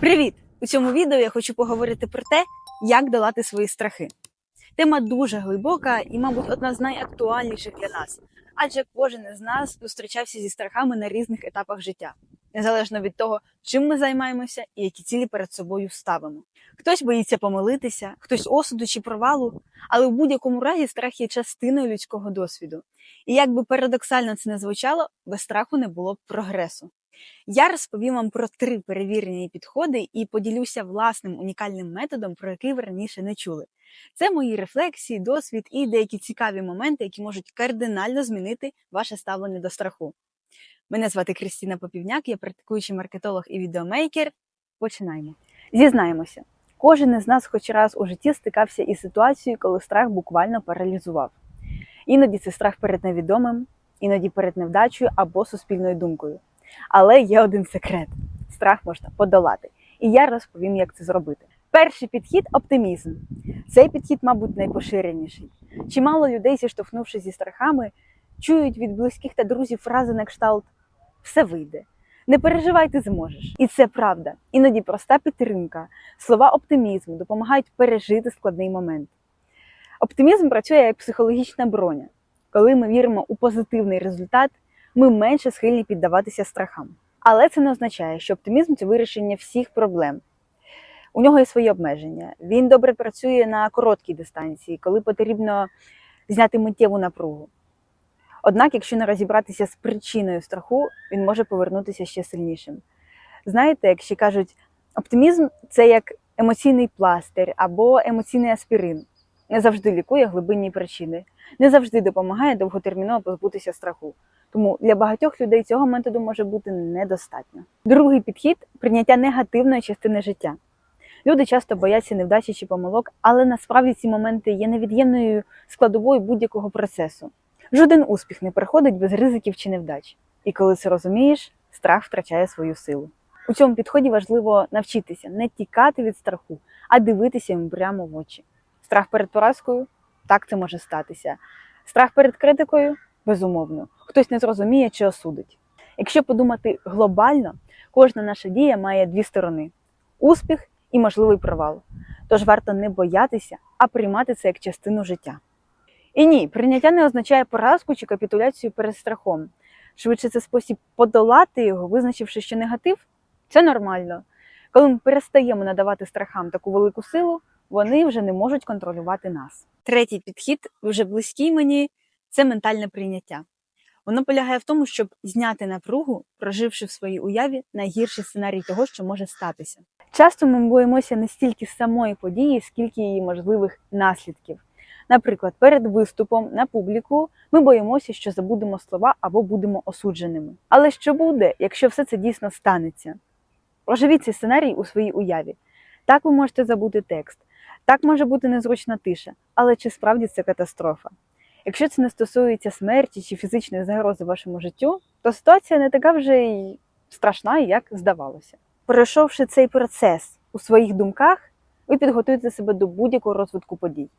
Привіт! У цьому відео я хочу поговорити про те, як долати свої страхи. Тема дуже глибока і, мабуть, одна з найактуальніших для нас, адже кожен із нас зустрічався зі страхами на різних етапах життя, незалежно від того, чим ми займаємося і які цілі перед собою ставимо. Хтось боїться помилитися, хтось осуду чи провалу, але в будь-якому разі страх є частиною людського досвіду. І як би парадоксально це не звучало, без страху не було б прогресу. Я розповім вам про три перевірені підходи і поділюся власним унікальним методом, про який ви раніше не чули. Це мої рефлексії, досвід і деякі цікаві моменти, які можуть кардинально змінити ваше ставлення до страху. Мене звати Кристина Попівняк, я практикуючий маркетолог і відеомейкер. Починаємо. Зізнаємося, кожен із нас хоч раз у житті стикався із ситуацією, коли страх буквально паралізував. Іноді це страх перед невідомим, іноді перед невдачею або суспільною думкою. Але є один секрет: страх можна подолати. І я розповім, як це зробити. Перший підхід оптимізм. Цей підхід, мабуть, найпоширеніший. Чимало людей, зіштовхнувшись зі страхами, чують від близьких та друзів фрази на кшталт все вийде. Не переживай, ти зможеш. І це правда. Іноді проста підтримка, слова оптимізму допомагають пережити складний момент. Оптимізм працює як психологічна броня. Коли ми віримо у позитивний результат, ми менше схильні піддаватися страхам. Але це не означає, що оптимізм це вирішення всіх проблем. У нього є свої обмеження. Він добре працює на короткій дистанції, коли потрібно зняти миттєву напругу. Однак, якщо не розібратися з причиною страху, він може повернутися ще сильнішим. Знаєте, як ще кажуть, оптимізм це як емоційний пластир або емоційний аспірин. Не завжди лікує глибинні причини, не завжди допомагає довготерміново позбутися страху. Тому для багатьох людей цього методу може бути недостатньо. Другий підхід прийняття негативної частини життя. Люди часто бояться невдачі чи помилок, але насправді ці моменти є невід'ємною складовою будь-якого процесу. Жоден успіх не приходить без ризиків чи невдач. І коли це розумієш, страх втрачає свою силу. У цьому підході важливо навчитися не тікати від страху, а дивитися йому прямо в очі. Страх перед поразкою так це може статися. Страх перед критикою безумовно. Хтось не зрозуміє чи осудить. Якщо подумати глобально, кожна наша дія має дві сторони: успіх і можливий провал. Тож варто не боятися, а приймати це як частину життя. І ні, прийняття не означає поразку чи капітуляцію перед страхом. Швидше це спосіб подолати його, визначивши, що негатив це нормально. Коли ми перестаємо надавати страхам таку велику силу, вони вже не можуть контролювати нас. Третій підхід, вже близький мені, це ментальне прийняття. Воно полягає в тому, щоб зняти напругу, проживши в своїй уяві найгірший сценарій того, що може статися. Часто ми боїмося не стільки самої події, скільки її можливих наслідків. Наприклад, перед виступом на публіку ми боїмося, що забудемо слова або будемо осудженими. Але що буде, якщо все це дійсно станеться? Проживіть цей сценарій у своїй уяві. Так ви можете забути текст, так може бути незручна тиша, але чи справді це катастрофа? Якщо це не стосується смерті чи фізичної загрози вашому життю, то ситуація не така вже й страшна, як здавалося. Пройшовши цей процес у своїх думках, ви підготуєте себе до будь-якого розвитку подій.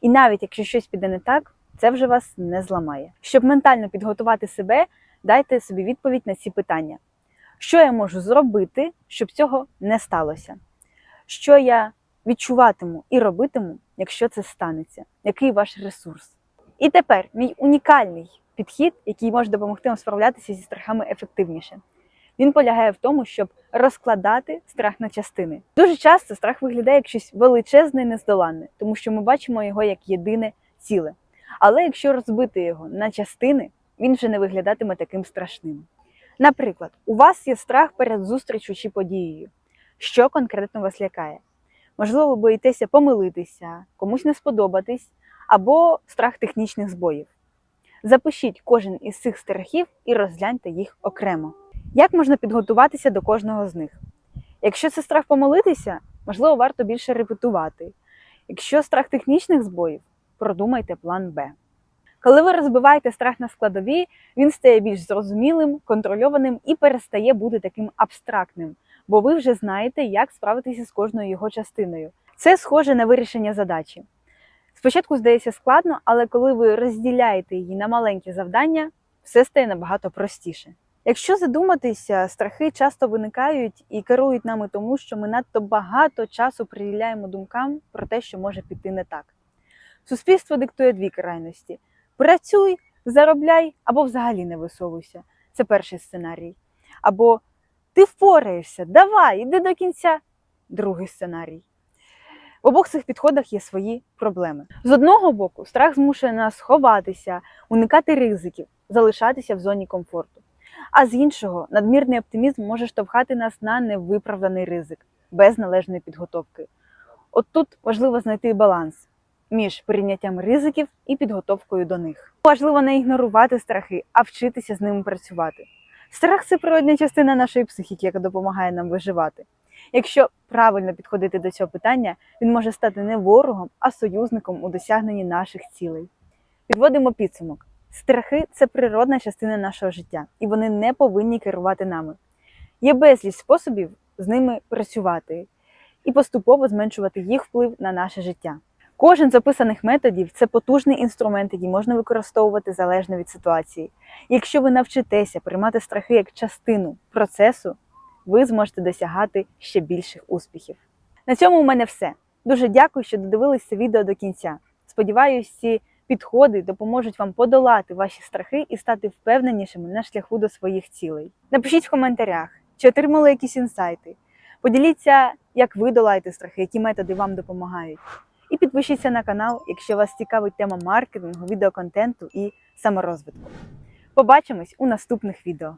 І навіть якщо щось піде не так, це вже вас не зламає. Щоб ментально підготувати себе, дайте собі відповідь на ці питання: що я можу зробити, щоб цього не сталося? Що я відчуватиму і робитиму, якщо це станеться? Який ваш ресурс? І тепер мій унікальний підхід, який може допомогти вам справлятися зі страхами ефективніше. Він полягає в тому, щоб розкладати страх на частини. Дуже часто страх виглядає як щось величезне і нездоланне, тому що ми бачимо його як єдине ціле. Але якщо розбити його на частини, він вже не виглядатиме таким страшним. Наприклад, у вас є страх перед зустрічю чи подією. Що конкретно вас лякає? Можливо, боїтеся помилитися, комусь не сподобатись або страх технічних збоїв. Запишіть кожен із цих страхів і розгляньте їх окремо. Як можна підготуватися до кожного з них? Якщо це страх помилитися, можливо, варто більше репетувати. Якщо страх технічних збоїв, продумайте план Б. Коли ви розбиваєте страх на складові, він стає більш зрозумілим, контрольованим і перестає бути таким абстрактним, бо ви вже знаєте, як справитися з кожною його частиною. Це схоже на вирішення задачі. Спочатку здається складно, але коли ви розділяєте її на маленькі завдання, все стає набагато простіше. Якщо задуматися, страхи часто виникають і керують нами тому, що ми надто багато часу приділяємо думкам про те, що може піти не так. Суспільство диктує дві крайності: працюй, заробляй або взагалі не висовуйся. Це перший сценарій. Або ти впораєшся, давай, іди до кінця. Другий сценарій. В обох цих підходах є свої проблеми. З одного боку, страх змушує нас ховатися, уникати ризиків, залишатися в зоні комфорту. А з іншого, надмірний оптимізм може штовхати нас на невиправданий ризик без належної підготовки. От тут важливо знайти баланс між прийняттям ризиків і підготовкою до них. Важливо не ігнорувати страхи, а вчитися з ними працювати. Страх це природня частина нашої психіки, яка допомагає нам виживати. Якщо правильно підходити до цього питання, він може стати не ворогом, а союзником у досягненні наших цілей. Підводимо підсумок. Страхи це природна частина нашого життя, і вони не повинні керувати нами. Є безліч способів з ними працювати і поступово зменшувати їх вплив на наше життя. Кожен з описаних методів це потужний інструмент, який можна використовувати залежно від ситуації. Якщо ви навчитеся приймати страхи як частину процесу, ви зможете досягати ще більших успіхів. На цьому у мене все. Дуже дякую, що додивились це відео до кінця. Сподіваюсь, ці підходи допоможуть вам подолати ваші страхи і стати впевненішими на шляху до своїх цілей. Напишіть в коментарях, чи отримали якісь інсайти. Поділіться, як ви долаєте страхи, які методи вам допомагають. І підпишіться на канал, якщо вас цікавить тема маркетингу, відеоконтенту і саморозвитку. Побачимось у наступних відео.